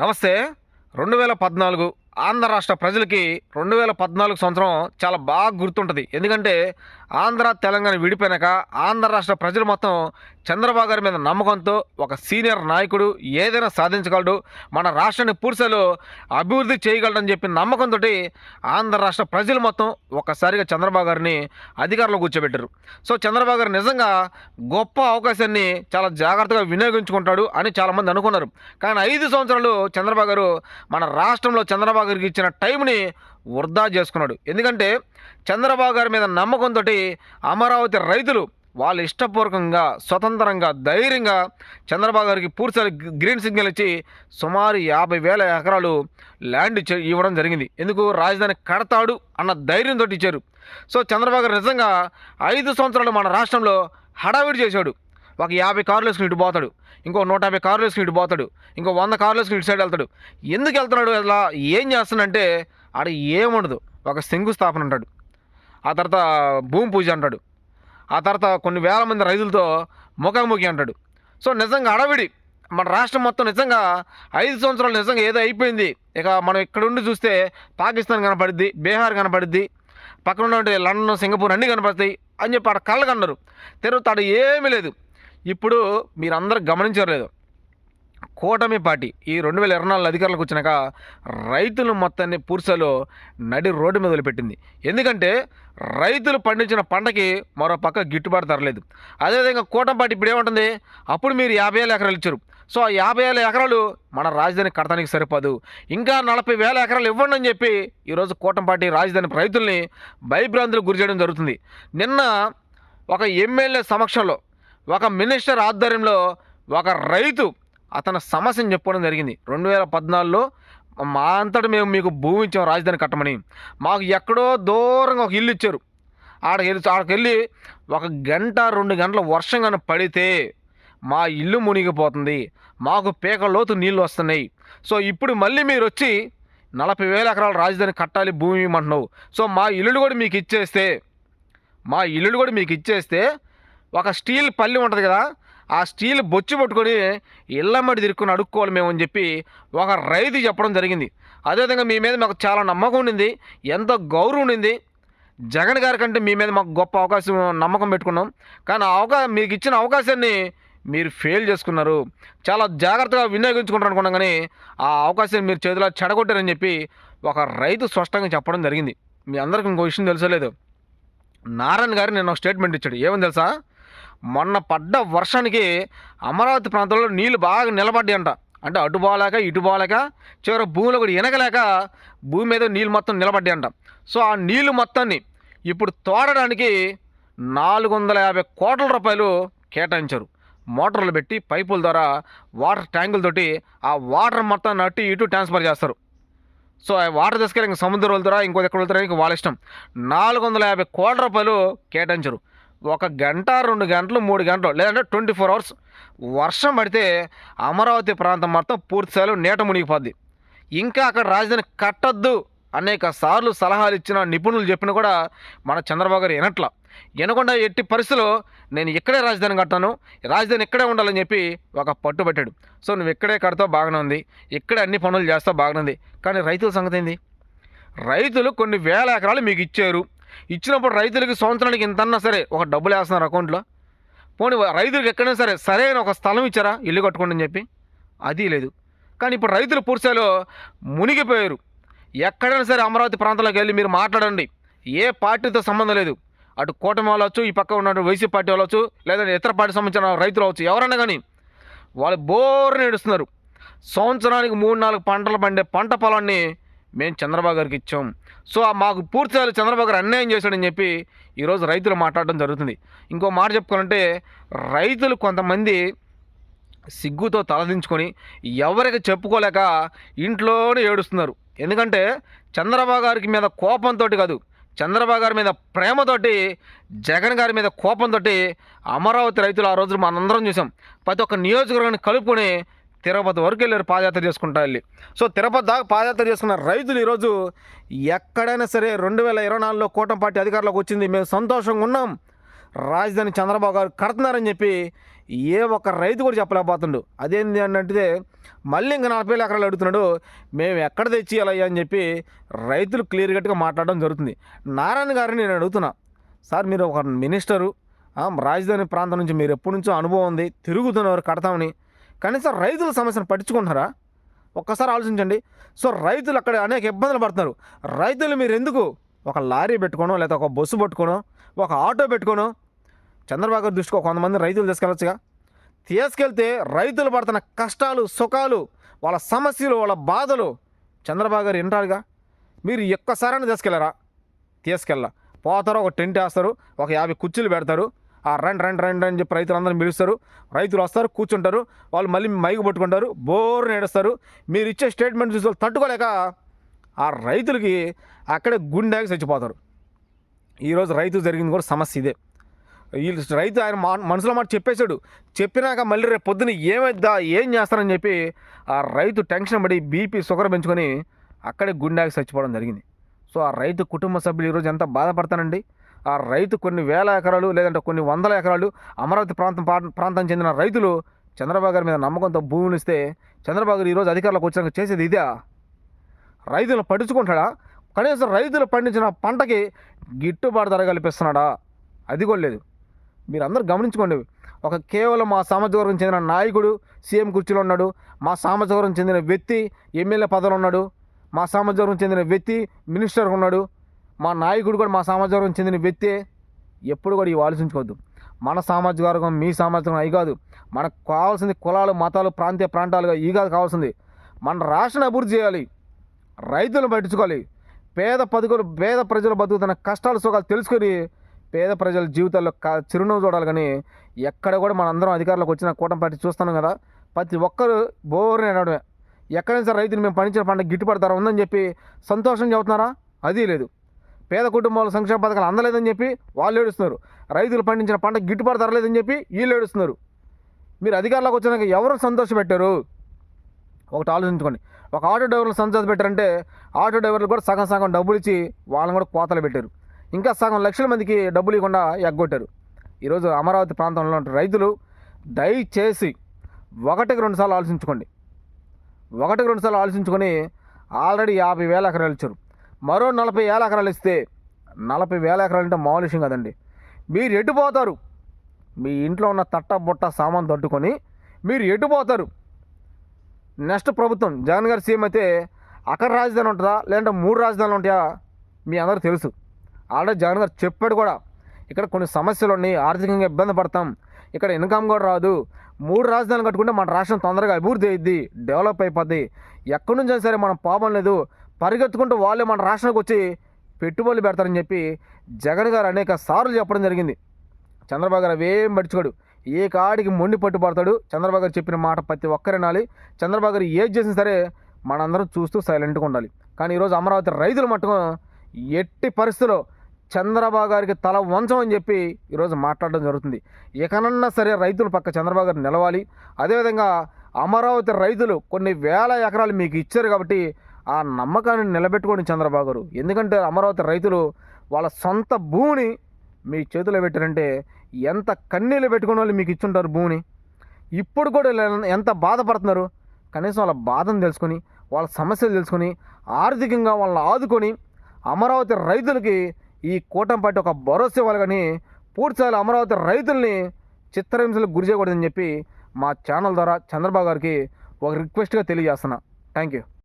నమస్తే. రెండు వేల పద్నాలుగు ఆంధ్ర రాష్ట్ర ప్రజలకి రెండు వేల పద్నాలుగు సంవత్సరం చాలా బాగా గుర్తుంటుంది. ఎందుకంటే ఆంధ్ర తెలంగాణ విడిపోయినాక ఆంధ్ర రాష్ట్ర ప్రజలు మొత్తం చంద్రబాబు గారి మీద నమ్మకంతో ఒక సీనియర్ నాయకుడు ఏదైనా సాధించగలడు మన రాష్ట్రాన్ని పూర్తిలో అభివృద్ధి చేయగలడని చెప్పి నమ్మకంతో ఆంధ్ర రాష్ట్ర ప్రజలు మొత్తం ఒక్కసారిగా చంద్రబాబు గారిని అధికారంలో కూర్చోబెట్టారు. సో చంద్రబాబు గారు నిజంగా గొప్ప అవకాశాన్ని చాలా జాగ్రత్తగా వినియోగించుకుంటాడు అని చాలామంది అనుకున్నారు. కానీ ఐదు సంవత్సరాలు చంద్రబాబు గారు మన రాష్ట్రంలో చంద్రబాబు గారికి ఇచ్చిన టైంని వృధా చేసుకున్నాడు. ఎందుకంటే చంద్రబాబు గారి మీద నమ్మకంతో అమరావతి రైతులు వాళ్ళు ఇష్టపూర్వకంగా స్వతంత్రంగా ధైర్యంగా చంద్రబాబు గారికి పూర్తిగా గ్రీన్ సిగ్నల్ ఇచ్చి సుమారు యాభై వేల ఎకరాలు ల్యాండ్ ఇవ్వడం జరిగింది. ఎందుకు? రాజధాని కడతాడు అన్న ధైర్యంతో ఇచ్చారు. సో చంద్రబాబు గారు నిజంగా ఐదు సంవత్సరాలు మన రాష్ట్రంలో హడావిడి చేశాడు. ఒక యాభై కార్లు వేసుకుని ఇటు పోతాడు. ఇంకో నూట యాభై కార్లు వేసుకుని ఇటు పోతాడు. ఇంకో వంద కార్లు వేసుకుని ఇటు సైడ్ వెళ్తాడు. ఎందుకు వెళ్తున్నాడు? అలా ఏం చేస్తానంటే ఆడ ఏముండదు. ఒక శంకుస్థాపన అంటాడు. ఆ తర్వాత భూమి పూజ అంటాడు. ఆ తర్వాత కొన్ని వేల మంది రైతులతో ముఖాముఖి అంటాడు. సో నిజంగా అడవిడి మన రాష్ట్రం మొత్తం నిజంగా ఐదు సంవత్సరాలు నిజంగా ఏదో అయిపోయింది. ఇక మనం ఇక్కడుండి చూస్తే పాకిస్తాన్ కనపడుద్ది బీహార్ కనపడుద్ది పక్కన ఉన్నటువంటి లండన్ సింగపూర్ అన్నీ కనపడతాయి అని చెప్పి ఆడ కళ్ళకు అన్నారు. తిరుగుతాడు ఏమీ లేదు. ఇప్పుడు మీరందరూ గమనించలేదు కూటమి పార్టీ ఈ రెండు వేల ఇరవై నాలుగు అధికారులకు వచ్చినాక రైతులు మొత్తాన్ని పూర్సలో నడి రోడ్డు మీద వదిలిపెట్టింది. ఎందుకంటే రైతులు పండించిన పంటకి మరో పక్క గిట్టుబాటు ధరలేదు అదేవిధంగా కూటంపాటి ఇప్పుడు ఏముంటుంది? అప్పుడు మీరు యాభై వేల ఎకరాలు ఇచ్చారు. సో ఆ యాభై వేల ఎకరాలు మన రాజధాని కడతానికి సరిపోదు. ఇంకా నలభై వేల ఎకరాలు ఇవ్వండి అని చెప్పి ఈరోజు కూటంపాటి రాజధాని రైతుల్ని భయభ్రాంతులకు గురి చేయడం జరుగుతుంది. నిన్న ఒక ఎమ్మెల్యే సమక్షంలో ఒక మినిస్టర్ ఆధ్వర్యంలో ఒక రైతు అతని సమస్యను చెప్పుకోవడం జరిగింది. రెండు వేల పద్నాలుగులో మా అంతటా మేము మీకు భూమి ఇచ్చాం రాజధాని కట్టమని. మాకు ఎక్కడో దూరంగా ఒక ఇల్లు ఇచ్చారు. ఆడకి వెళ్ళి ఆడకి వెళ్ళి ఒక గంట రెండు గంటల వర్షం కానీ పడితే మా ఇల్లు మునిగిపోతుంది. మాకు పీక లోతు నీళ్ళు వస్తున్నాయి. సో ఇప్పుడు మళ్ళీ మీరు వచ్చి నలభై వేల ఎకరాల రాజధాని కట్టాలి భూమి ఇవ్వమంటున్నావు. సో మా ఇల్లులు కూడా మీకు ఇచ్చేస్తే మా ఇల్లులు కూడా మీకు ఇచ్చేస్తే ఒక స్టీల్ పల్లె ఉంటుంది కదా ఆ స్టీల్ బొచ్చు పట్టుకొని ఇళ్ళమ్మడి తిరుక్కుని అడుక్కోవాలి మేము అని చెప్పి ఒక రైతు చెప్పడం జరిగింది. అదేవిధంగా మీ మీద మాకు చాలా నమ్మకం ఉండింది. ఎంతో గౌరవం ఉండింది. జగన్ గారి కంటే మీ మీద మాకు గొప్ప అవకాశం నమ్మకం పెట్టుకున్నాం. కానీ ఆ అవకాశం మీకు ఇచ్చిన అవకాశాన్ని మీరు ఫెయిల్ చేసుకున్నారు. చాలా జాగ్రత్తగా వినియోగించుకుంటారు అనుకున్నాం కానీ ఆ అవకాశాన్ని మీరు చేతిలో చెడగొట్టారని చెప్పి ఒక రైతు స్పష్టంగా చెప్పడం జరిగింది. మీ అందరికి ఇంకో విషయం తెలుసలేదు. నారాయణ గారు నేను ఒక స్టేట్మెంట్ ఇచ్చాడు. ఏమని తెలుసా? మొన్న పడ్డ వర్షానికి అమరావతి ప్రాంతంలో నీళ్ళు బాగా నిలబడ్డాయంట. అంటే అటు బాగాలేక ఇటు బాగాలేక చివరి భూమిలో కూడా ఎనగలేక భూమి మీద నీళ్ళు మొత్తం నిలబడ్డాయంట. సో ఆ నీళ్ళు మొత్తాన్ని ఇప్పుడు తోడడానికి నాలుగు వందల యాభై కోట్ల రూపాయలు కేటాయించారు. మోటార్లు పెట్టి పైపుల ద్వారా వాటర్ ట్యాంకులతోటి ఆ వాటర్ మొత్తాన్ని అటు ఇటు ట్రాన్స్ఫర్ చేస్తారు. సో ఆ వాటర్ తీసుకెళ్ళి ఇంకా సముద్రం వెళ్తారా ఇంకో ఎక్కడ వెళ్తారా ఇంక వాళ్ళ ఇష్టం. నాలుగు వందల యాభై కోట్ల రూపాయలు కేటాయించరు. ఒక గంట రెండు గంటలు మూడు గంటలు లేదంటే ట్వంటీ ఫోర్ అవర్స్. వర్షం పడితే అమరావతి ప్రాంతం మొత్తం పూర్తిస్థాయిలో నీట మునిగిపోద్ది. ఇంకా అక్కడ రాజధాని కట్టద్దు అనేక సార్లు సలహాలు ఇచ్చిన నిపుణులు చెప్పిన కూడా మన చంద్రబాబు గారు వినట్ల. వినకుండా ఎట్టి పరిస్థితుల్లో నేను ఇక్కడే రాజధాని కట్టాను రాజధాని ఇక్కడే ఉండాలని చెప్పి ఒక పట్టు పెట్టాడు. సో నువ్వు ఇక్కడే కడతావు బాగానే ఉంది ఇక్కడే అన్ని పనులు చేస్తావు బాగానే ఉంది. కానీ రైతుల సంగతి ఏంది? రైతులు కొన్ని వేల ఎకరాలు మీకు ఇచ్చారు. ఇచ్చినప్పుడు రైతులకి సంవత్సరానికి ఇంతన్నా సరే ఒక డబ్బులు వేస్తున్నారు అకౌంట్లో. పోనీ రైతులకు ఎక్కడైనా సరే సరైన ఒక స్థలం ఇచ్చారా? ఇల్లు కట్టుకోండి అని చెప్పి. అది లేదు. కానీ ఇప్పుడు రైతులు పూర్తిలో మునిగిపోయారు. ఎక్కడైనా సరే అమరావతి ప్రాంతంలోకి వెళ్ళి మీరు మాట్లాడండి. ఏ పార్టీతో సంబంధం లేదు. అటు కూటమి వాళ్ళవచ్చు ఈ పక్క ఉన్న వైసీపీ పార్టీ వాళ్ళవచ్చు లేదంటే ఇతర పార్టీ సంబంధించిన రైతులు అవచ్చు ఎవరన్నా కానీ వాళ్ళు బోర్ని ఏడుస్తున్నారు. సంవత్సరానికి మూడు నాలుగు పంటలు పండే పంట పొలాన్ని మేము చంద్రబాబు గారికి ఇచ్చాం. సో మాకు పూర్తిగా చంద్రబాబు గారు అన్యాయం చేశాడని చెప్పి ఈరోజు రైతులు మాట్లాడడం జరుగుతుంది. ఇంకో మాట చెప్పుకోవాలంటే రైతులు కొంతమంది సిగ్గుతో తలదించుకొని ఎవరికి చెప్పుకోలేక ఇంట్లోనే ఏడుస్తున్నారు. ఎందుకంటే చంద్రబాబు గారికి మీద కోపంతో కాదు చంద్రబాబు గారి మీద ప్రేమతోటి జగన్ గారి మీద కోపంతో అమరావతి రైతులు ఆ రోజు మనందరం చూసాం ప్రతి ఒక్క నియోజకవర్గాన్ని కలుపుకొని తిరుపతి వరకు వెళ్ళారు పాదయాత్ర చేసుకుంటా వెళ్ళి. సో తిరుపతి దాకా పాదయాత్ర చేసుకున్న రైతులు ఈరోజు ఎక్కడైనా సరే రెండు వేల ఇరవై నాలుగులో కూటమి పార్టీ అధికారంలోకి వచ్చింది. మేము సంతోషంగా ఉన్నాం. రాజధాని చంద్రబాబు గారు కడుతున్నారని చెప్పి ఏ ఒక్క రైతు కూడా చెప్పలేకపోతుండు. అదేంటి అంటే మళ్ళీ ఇంకా నలభై వేల ఎకరాలు అడుగుతున్నాడు మేము ఎక్కడ తెచ్చియాలయ్యా అని చెప్పి రైతులు క్లియర్ కట్గా మాట్లాడడం జరుగుతుంది. నారాయణ గారిని నేను అడుగుతున్నా సార్ మీరు ఒక మినిస్టరు రాజధాని ప్రాంతం నుంచి మీరు ఎప్పటి నుంచో అనుభవం ఉంది తిరుగుతున్నారు కడతామని కనీసం రైతుల సమస్యను పట్టించుకుంటున్నారా? ఒక్కసారి ఆలోచించండి. సో రైతులు అక్కడ అనేక ఇబ్బందులు పడుతున్నారు. రైతులు మీరు ఎందుకు ఒక లారీ పెట్టుకోనో లేదా ఒక బస్సు పట్టుకోనో ఒక ఆటో పెట్టుకోనో చంద్రబాబు గారు దృష్టికి కొంతమంది రైతులు తీసుకెళ్ళొచ్చుగా? తీసుకెళ్తే రైతులు పడుతున్న కష్టాలు సుఖాలు వాళ్ళ సమస్యలు వాళ్ళ బాధలు చంద్రబాబు గారు వింటారుగా? మీరు ఒక్కసారైనా తీసుకెళ్ళరా తీసుకెళ్ళ. పోతారు ఒక టెంట్ వేస్తారు ఒక యాభై కుర్చీలు పెడతారు. రండి రండి రండి అని చెప్పి రైతులందరూ పిలుస్తారు రైతులు వస్తారు కూర్చుంటారు. వాళ్ళు మళ్ళీ మైకు పట్టుకుంటారు బోర్ నేడుస్తారు మీరు ఇచ్చే స్టేట్మెంట్ చూసి వాళ్ళు తట్టుకోలేక ఆ రైతులకి అక్కడే గుండెకి చచ్చిపోతారు. ఈరోజు రైతు జరిగింది కూడా సమస్య ఇదే. వీళ్ళు రైతు ఆయన మా మనసులో మాట చెప్పేశాడు. చెప్పినాక మళ్ళీ రేపు పొద్దున ఏమైద్దా ఏం చేస్తారని చెప్పి ఆ రైతు టెన్షన్ పడి బీపీ షుగర్ పెంచుకొని అక్కడే గుండెకి చచ్చిపోవడం జరిగింది. సో ఆ రైతు కుటుంబ సభ్యులు ఈరోజు ఎంత బాధపడతానండి ఆ రైతు కొన్ని వేల ఎకరాలు లేదంటే కొన్ని వందల ఎకరాలు అమరావతి ప్రాంతం పా- ప్రాంతం చెందిన రైతులు చంద్రబాబు గారి మీద నమ్మకంతో భూములు ఇస్తే చంద్రబాబు గారు ఈరోజు అధికారులకు వచ్చినాక చేసేది ఇదే. రైతులు పట్టించుకుంటాడా? కనీసం రైతులు పండించిన పంటకి గిట్టుబాటు ధర కల్పిస్తున్నాడా? అది కూడా లేదు. మీరు గమనించుకోండి. ఒక కేవలం మా సామాజిక వర్గం చెందిన నాయకుడు సీఎం కుర్చీలో ఉన్నాడు. మా సామాజిక వర్గం చెందిన వ్యక్తి ఎమ్మెల్యే పదవిలో ఉన్నాడు. మా సామాజిక వర్గం చెందిన వ్యక్తి మినిస్టర్ ఉన్నాడు. మా నాయకుడు కూడా మా సామాజిక వర్గం చెందిన వ్యక్తే. ఎప్పుడు కూడా ఇవి ఆలోచించుకోవద్దు. మన సామాజిక వర్గం మీ సామాజిక వర్గం అవి కాదు. మనకు కావాల్సింది కులాలు మతాలు ప్రాంతీయ ప్రాంతాలుగా ఈ కాదు కావాల్సింది. మన రాష్ట్రాన్ని అభివృద్ధి చేయాలి. రైతులను పట్టించుకోవాలి. పేద పదుకులు పేద ప్రజలు బతుకుతున్న కష్టాలు సుఖాలు తెలుసుకొని పేద ప్రజల జీవితాల్లో క- చిరునవ్వు చూడాలి కానీ ఎక్కడ కూడా మనందరం అధికారులకు వచ్చిన కూటమి పార్టీ చూస్తున్నాం కదా. ప్రతి ఒక్కరు బోర్ని అనడమే ఎక్కడైనా సరే రైతులు మేము పండించిన పంట గిట్టుబాటు ధర ఉందని చెప్పి సంతోషం చెబుతున్నారా? అది లేదు. పేద కుటుంబాల సంక్షేమ పథకాలు అందలేదని చెప్పి వాళ్ళు ఏడుస్తున్నారు. రైతులు పండించిన పంట గిట్టుబాటు ధరలేదని చెప్పి వీళ్ళు ఏడుస్తున్నారు. మీరు అధికారులకు వచ్చినాక ఎవరు సంతోషపెట్టారు ఒకటి ఆలోచించుకోండి. ఒక ఆటో డ్రైవర్లు సంతోష పెట్టారంటే ఆటో డ్రైవర్లు కూడా సగం సగం డబ్బులు ఇచ్చి వాళ్ళని కూడా కోతలు పెట్టారు. ఇంకా సగం లక్షల మందికి డబ్బులు ఇవ్వకుండా ఎగ్గొట్టారు. ఈరోజు అమరావతి ప్రాంతంలో ఉన్న రైతులు దయచేసి ఒకటికి రెండు సార్లు ఆలోచించుకోండి. ఒకటికి రెండు సార్లు ఆలోచించుకొని ఆల్రెడీ యాభై వేల ఎకరాలు ఇచ్చారు. మరో నలభై వేల ఎకరాలు ఇస్తే నలభై వేల ఎకరాలు అంటే మామూలు విషయం కదండి. మీరు ఎటుపోతారు మీ ఇంట్లో ఉన్న తట్ట బుట్ట సామాన్ తట్టుకొని మీరు ఎటుపోతారు నెక్స్ట్ ప్రభుత్వం జగన్ గారు సీఎం అయితే అక్కడ రాజధాని ఉంటుందా? లేదంటే మూడు రాజధానులు ఉంటాయా? మీ అందరూ తెలుసు. ఆల్రెడీ జగన్ గారు చెప్పాడు కూడా. ఇక్కడ కొన్ని సమస్యలు ఉన్నాయి ఆర్థికంగా ఇబ్బంది పడతాం. ఇక్కడ ఇన్కమ్ కూడా రాదు. మూడు రాజధానులు కట్టుకుంటే మన రాష్ట్రం తొందరగా అభివృద్ధి అయ్యిద్ది డెవలప్ అయిపోద్ది. ఎక్కడి నుంచి అయినా సరే మనం పాపం లేదు. పరిగెత్తుకుంటూ వాళ్ళే మన రాష్ట్రానికి వచ్చి పెట్టుబడులు పెడతారని చెప్పి జగన్ గారు అనేక సార్లు చెప్పడం జరిగింది. చంద్రబాబు గారు అవేం పడుచుకోడు ఏ కాడికి మొండి పట్టుపడతాడు చంద్రబాబు గారు చెప్పిన మాట ప్రతి ఒక్కరినాలి చంద్రబాబు గారు ఏది చేసినా సరే మనందరం చూస్తూ సైలెంట్గా ఉండాలి. కానీ ఈరోజు అమరావతి రైతులు మట్టుకు ఎట్టి పరిస్థితుల్లో చంద్రబాబు గారికి తల వంచమని చెప్పి ఈరోజు మాట్లాడడం జరుగుతుంది. ఎకనన్నా సరే రైతులు పక్క చంద్రబాబు గారు నిలవాలి. అదేవిధంగా అమరావతి రైతులు కొన్ని వేల ఎకరాలు మీకు ఇచ్చారు కాబట్టి ఆ నమ్మకాన్ని నిలబెట్టుకోండి చంద్రబాబు గారు ఎందుకంటే అమరావతి రైతులు వాళ్ళ సొంత భూమిని మీ చేతిలో పెట్టారంటే ఎంత కన్నీళ్ళు పెట్టుకున్న వాళ్ళు మీకు ఇచ్చుంటారు భూమిని? ఇప్పుడు కూడా ఎంత బాధపడుతున్నారు? కనీసం వాళ్ళ బాధను తెలుసుకొని వాళ్ళ సమస్యలు తెలుసుకొని ఆర్థికంగా వాళ్ళని ఆదుకొని అమరావతి రైతులకి ఈ కూటమి పట్టి ఒక భరోసా ఇవ్వాలి కానీ పూర్తిస్థాయిలో అమరావతి రైతుల్ని చిత్రహింసలకు గురి చేయకూడదని చెప్పి మా ఛానల్ ద్వారా చంద్రబాబు గారికి ఒక రిక్వెస్ట్గా తెలియజేస్తున్నా. Thank you